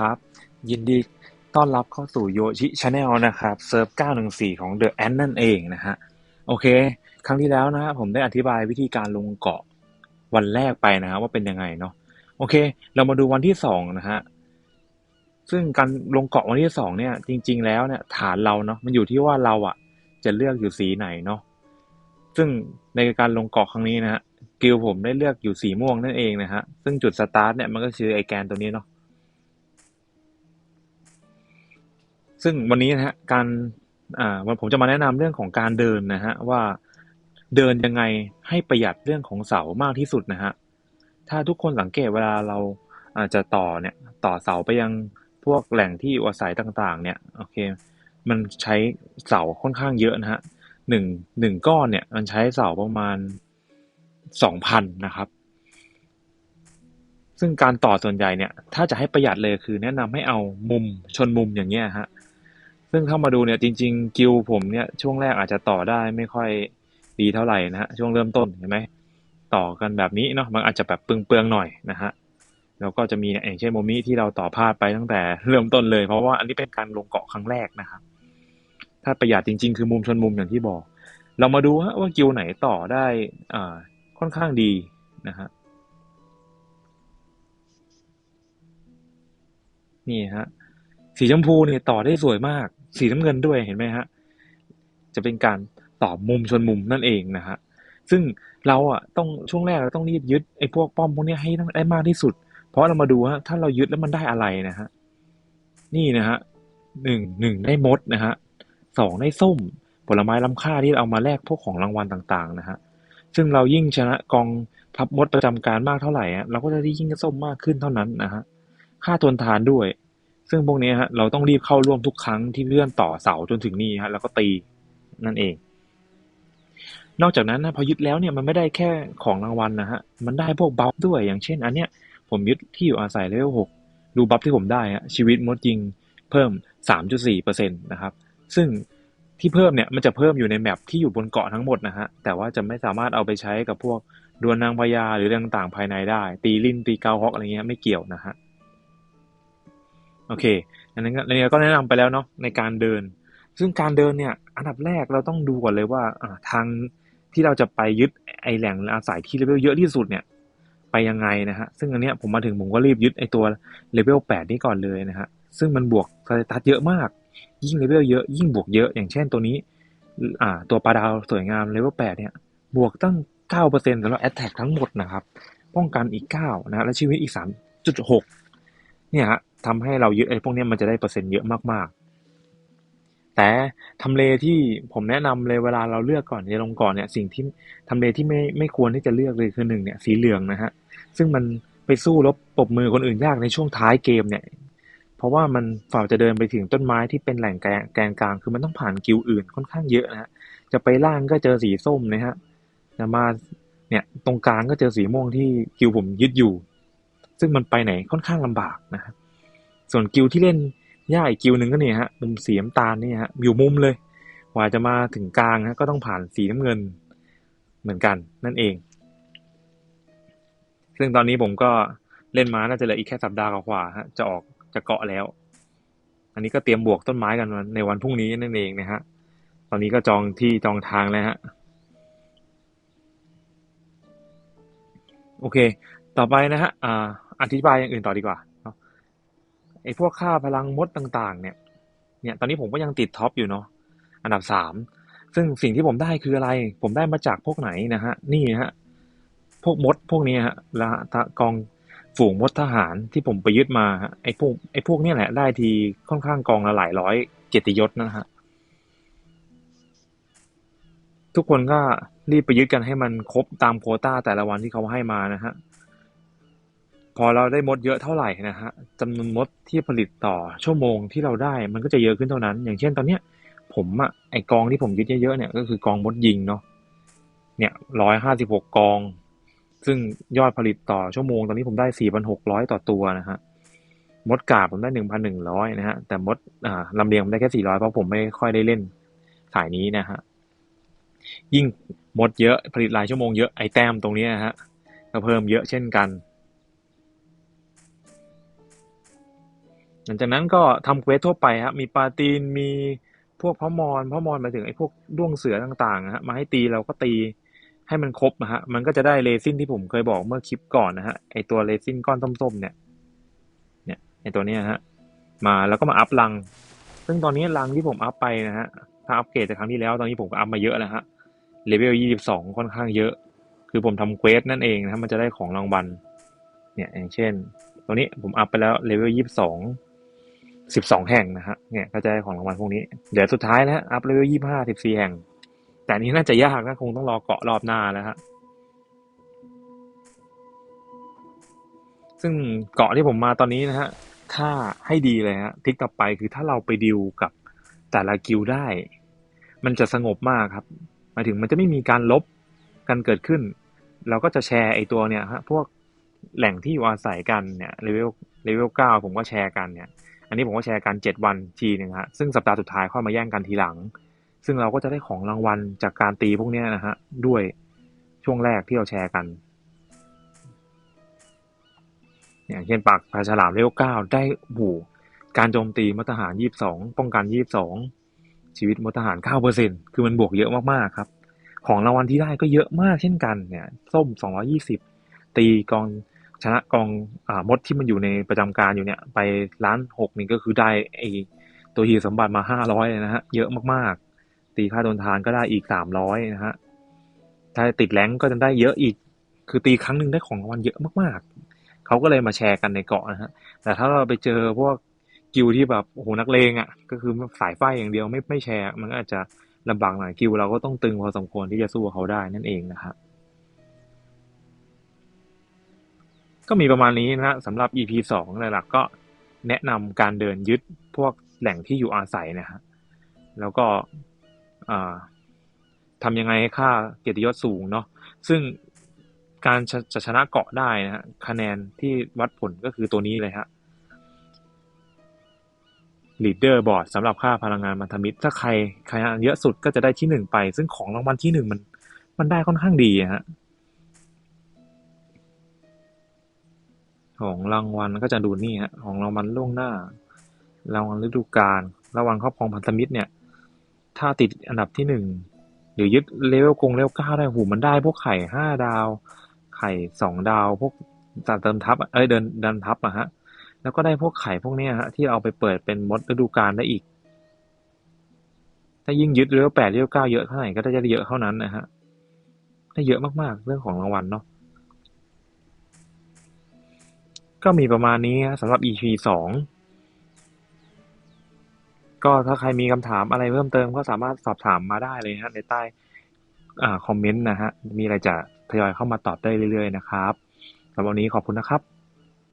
ครับ ยินดีต้อนรับเข้าสู่โยชิชาแนลนะครับเซิร์ฟ 914 ของ The Ant นั่นเองนะฮะ โอเค ครั้งที่แล้วนะฮะผมได้อธิบายวิธีการลงเกาะวันแรกไปนะฮะว่าเป็นยังไงเนาะโอเค เรามาดูวันที่สองนะฮะ ซึ่งการลงเกาะวันที่สองเนี่ย จริง ๆ แล้วเนี่ยฐานเราเนาะมันอยู่ที่ว่าเราอะจะเลือกอยู่สีไหนเนาะซึ่งในการลงเกาะครั้งนี้นะฮะกิลผมได้เลือกอยู่สีม่วงนั่นเองนะฮะ ซึ่งจุดสตาร์ทเนี่ยมันก็คือไอแกนตัวนี้เนาะ ซึ่งวันนี้นะฮะการอ่าวันผมจะมาแนะนำเรื่องของการเดินนะฮะว่าเดินยังไงให้ประหยัดเรื่องของเสามากที่สุดนะฮะถ้าทุกคนสังเกตเวลาเราอาจจะต่อเนี่ยต่อเสาไปยังพวกแหล่งที่อยู่อาศัยต่างๆ เนี่ยโอเค มันใช้เสาค่อนข้างเยอะนะฮะหนึ่งหนึ่งก้อนเนี่ย มันใช้เสาประมาณสองพันนะครับ ซึ่งการต่อส่วนใหญ่เนี่ย ถ้าจะให้ประหยัดเลยคือ แนะนำให้เอามุมชนมุมอย่างเงี้ยฮะ ซึ่งเข้ามาดูเนี่ยจริง ๆ กิลผมเนี่ยช่วงแรกอาจจะต่อได้ไม่ค่อยดีเท่าไหร่นะฮะช่วงเริ่มต้นเห็นไหมต่อกันแบบนี้เนาะมันอาจจะแบบเปลืองๆหน่อยนะฮะแล้วก็จะมีอย่างเช่นโมมิที่เราต่อพลาดไปตั้งแต่เริ่มต้นเลย เพราะว่าอันนี้เป็นการลงเกาะครั้งแรกนะครับถ้าประหยัดจริง ๆ คือมุมชนมุมอย่างที่บอก เรามาดูว่ากิลไหนต่อได้อ่าค่อนข้างดีนะฮะนี่ฮะสีชมพูเนี่ยต่อได้สวยมาก สีน้ำเงินด้วยเห็นไหมฮะ จะเป็นการต่อมุมชนมุมนั่นเองนะฮะ ซึ่งเราอะต้องช่วงแรกเราต้องรีบยึดไอ้พวกป้อมพวกนี้ให้ได้มากที่สุด เพราะเรามาดูฮะถ้าเรายึดแล้วมันได้อะไรนะฮะ นี่นะฮะหนึ่งหนึ่งได้มดนะฮะสองได้ส้ม ผลไม้ล้ำค่าที่เอามาแลกพวกของรางวัลต่างๆนะฮะ ซึ่งเรายิ่งชนะกองทัพมดประจำการมากเท่าไหร่เราก็จะได้ยิ่งส้มมากขึ้นเท่านั้นนะฮะ ค่าทนทานด้วย ซึ่งพวกนี้ฮะเราต้องรีบเข้าร่วมทุกครั้งที่เลื่อนต่อเสาจนถึงนี่ฮะแล้วก็ตีนั่นเอง นอกจากนั้นนะพอยึดแล้วเนี่ยมันไม่ได้แค่ของรางวัลนะฮะมันได้พวกบัฟด้วยอย่างเช่น อันเนี้ยผมยึดที่อยู่อาศัยเลเวลหกดูบัฟที่ผมได้ฮะชีวิตมดจริงเพิ่ม 3.4%นะครับ ซึ่งที่เพิ่มเนี่ยมันจะเพิ่มอยู่ในแมปที่อยู่บนเกาะทั้งหมดนะฮะ แต่ว่าจะไม่สามารถเอาไปใช้กับพวกดวลนางพญาหรือเรื่องต่างภายในได้ ตีลินตีเกาฮอกอะไรเงี้ยไม่เกี่ยวนะฮะ โอเค อันนั้นก็แนะนำไปแล้วเนาะในการเดิน ซึ่งการเดินเนี่ยอันดับแรกเราต้องดูก่อนเลยว่าทางที่เราจะไปยึดไอแหล่งอาศัยที่เลเวลเยอะที่สุดเนี่ยไปยังไงนะฮะ ซึ่งอันเนี้ยผมมาถึงผมก็รีบยึดไอตัวเลเวลแปดนี้ก่อนเลยนะฮะ ซึ่งมันบวกสเตตัสเยอะมาก ยิ่งเลเวลเยอะยิ่งบวกเยอะ อย่างเช่นตัวนี้ อ่า ตัวปลาดาวสวยงามเลเวลแปดเนี่ย บวกตั้งเก้าเปอร์เซ็นต์สำหรับแอตแทกทั้งหมดนะครับ ป้องกันอีกเก้านะ และชีวิตอีกสามจุดหกเนี่ยฮะ ทำให้เรายึดไอ้พวกนี้มันจะได้เปอร์เซ็นต์เยอะมากๆ แต่ทำเลที่ผมแนะนำเลยเวลาเราเลือกก่อนจะลงก่อนเนี่ยสิ่งที่ทำเลที่ไม่ไม่ควรที่จะเลือกเลยคือหนึ่งเนี่ยสีเหลืองนะฮะซึ่งมันไปสู้รบปบมือคนอื่นยากในช่วงท้ายเกมเนี่ยเพราะว่ามันฝ่าจะเดินไปถึงต้นไม้ที่เป็นแหล่งแกนกลาง คือมันต้องผ่านกิวอื่นค่อนข้างเยอะนะฮะจะไปล่างก็เจอสีส้มนะฮะจะมาเนี่ยตรงกลางก็เจอสีม่วงที่กิวผมยึดอยู่ ซึ่งมันไปไหนค่อนข้างลำบากนะฮะ ส่วนกิวที่เล่นยากอีกกิวหนึ่งก็เนี่ยฮะมุมสีน้ำตาลนี่ฮะอยู่มุมเลยกว่าจะมาถึงกลางฮะก็ต้องผ่านสีน้ำเงินเหมือนกันนั่นเอง ซึ่งตอนนี้ผมก็เล่นมาน่าจะเหลืออีกแค่สัปดาห์กว่าฮะจะออกจะเกาะแล้ว อันนี้ก็เตรียมบวกต้นไม้กันในวันพรุ่งนี้นั่นเองนะฮะตอนนี้ก็จองที่จองทางแล้วฮะโอเค ต่อไปนะฮะอ่าอธิบายอย่างอื่นต่อดีกว่า ไอ้พวกค่าพลังมดต่างๆ เนี่ย เนี่ย ตอนนี้ผมก็ยังติดท็อปอยู่เนาะ อันดับสาม ซึ่งสิ่งที่ผมได้คืออะไร ผมได้มาจากพวกไหนนะฮะ นี่ฮะ พวกมดพวกนี้ฮะละกองฝูงมดทหารที่ผมไปยึดมา ไอ้พวก ไอ้พวกนี้แหละ ได้ทีค่อนข้างกองละหลายร้อยเกียรติยศนะฮะ ทุกคนก็รีบไปยึดกันให้มันครบตามโคต้าแต่ละวันที่เขาให้มานะฮะ อเราได้มดเยอะเท่าไหร่นะฮะจำนวนมดที่ผลิตต่อชั่วโมงที่เราได้มันก็จะเยอะขึ้นเท่านั้น อย่างเช่นตอนเนี้ย ผมอะไอกองที่ผมยึดเยอะๆเนี่ยก็คือกองมดยิงเนาะเนี่ยร้อยห้าสิบหกกอง ซึ่งยอดผลิตต่อชั่วโมงตอนนี้ผมได้4,600ต่อตัวนะฮะมดกาบผมได้1,100นหนึ่งร้อยนะฮะแต่มดอ่าลำเลียงผมได้แค่400เพราะผมไม่ค่อยได้เล่นสายนี้นะฮะยิ่งมดเยอะผลิตรายชั่วโมงเยอะไอแต้มตรงนี้นะฮะก็เพิ่มเยอะเช่นกัน ลังจากนั้นก็ทำเควสทั่วไปครับมีปาตีนมีพวกพ่อมอนพ่อมอนหมายถึงไอ้พวกด้วงเสือต่างๆฮะมาให้ตีเราก็ตีให้มันครบนะฮะมันก็จะได้เรซินที่ผมเคยบอกเมื่อคลิปก่อนนะฮะไอ้ตัวเรซินก้อนส้มๆเนี่ยเนี่ยไอ้ตัวเนี้ยฮะมาแล้วก็มาอัพลัง ซึ่งตอนนี้ลังที่ผมอัพไปนะฮะถ้าอัปเกรดจากครั้งที่แล้วตอนนี้ผมก็อัพมาเยอะแล้วฮะเลเวลยี่สิบสองค่อนข้างเยอะ คือผมทำเควสนั่นเองนะมันจะได้ของรางวัลเนี่ยอย่างเช่น ตัวนี้ผมอัพไปแล้วเลเวลยี่สิบสอง สิบสองแห่งนะฮะเนี่ยก็จะได้ของรางวัลพวกนี้ เดี๋ยวสุดท้ายแล้วอัพเลเวลยี่ห้าสิบสี่แห่ง แต่นี้น่าจะยากนะคงต้องรอเกาะรอบหน้าแล้วฮะซึ่งเกาะที่ผมมาตอนนี้นะฮะถ้าให้ดีเลยฮะทิกต่อไปคือถ้าเราไปดิวกับแต่ละกิลได้ มันจะสงบมากครับหมายถึงมันจะไม่มีการลบกันเกิดขึ้น เราก็จะแชร์ไอตัวเนี่ยฮะพวกแหล่งที่อยู่อาศัยกันเนี่ยเลเวลเลเวลเก้าผมก็แชร์กันเนี่ย อันนี้ผมก็แชร์กันเจ็ดวันทีหนึ่งฮะซึ่งสัปดาห์สุดท้ายค่อยมาแย่งกันทีหลัง ซึ่งเราก็จะได้ของรางวัลจากการตีพวกนี้นะฮะด้วยช่วงแรกที่เราแชร์กัน อย่างเช่นปากปลาฉลามเลเวลเก้าได้บูการโจมตีมตหารยี่สองป้องกันยี่สองชีวิตมตหารเก้าเปอร์เซ็นคือมันบวกเยอะมากๆครับ ของรางวัลที่ได้ก็เยอะมากเช่นกันเนี่ย ส้มสองร้อยี่สิบตีกอง ชนะกองอมดที่มันอยู่ในประจำการอยู่เนี่ย ไปล้านหกนี่ก็คือได้ไอตัวฮีสมบัติมาห้าร้อยนะฮะ เยอะมากๆ ตีค่าโดนทานก็ได้อีกสามร้อยนะฮะ ถ้าติดแรงก็จะได้เยอะอีก คือตีครั้งหนึ่งได้ของรางวัลเยอะมากๆ เขาก็เลยมาแชร์กันในเกาะนะฮะ แต่ถ้าเราไปเจอพวกกิลที่แบบโอ้โหนักเลงอะ่ะ ก็คือสายไฟอย่างเดียวไม่ไม่แชร์ มันก็อาจจะลำบากหน่อยกิลเราก็ต้องตึงพอสมควรที่จะสู้เขาได้นั่นเองนะครับ ก็มีประมาณนี้นะฮะสำหรับ EP สองหลักก็แนะนำการเดินยึดพวกแหล่งที่อยู่อาศัยนะฮะแล้วก็ทำยังไงให้ค่าเกียรติยศสูงเนาะซึ่งการจะชนะเกาะได้นะฮะคะแนนที่วัดผลก็คือตัวนี้เลยฮะ leader board สำหรับค่าพลังงานมันธมิตร ถ้าใครใครเยอะสุดก็จะได้ที่หนึ่งไป ซึ่งของรางวัลที่หนึ่งมัน มันได้ค่อนข้างดีฮะ ของรางวัลก็จะดูนี่ฮะของรางวัลล่วงหน้ารางวัลฤดูกาลรางวัลครอบครองพันธมิตรเนี่ย ถ้าติดอันดับที่หนึ่งหรือยึดเลเวลกงเลเวลเก้าได้หูมันได้พวกไข่ห้าดาว ไข่สองดาว พวกตัดเติมทับเอ้ยเดินดันทับอะฮะ แล้วก็ได้พวกไข่พวกนี้ฮะที่เอาไปเปิดเป็นมดฤดูกาลได้อีก ถ้ายิ่งยึดเลเวลแปดเลเวลเก้าเยอะเท่าไหร่ก็จะเยอะเท่านั้นนะฮะได้เยอะมากๆเรื่องของรางวัลเนาะ ก็มีประมาณนี้สำหรับ EP สองก็ถ้าใครมีคำถามอะไรเพิ่มเติมก็สามารถสอบถามมาได้เลยฮะในใต้คอมเมนต์นะฮะมีอะไรจะทยอยเข้ามาตอบได้เรื่อยๆนะครับสำหรับวันนี้ขอบคุณนะครับ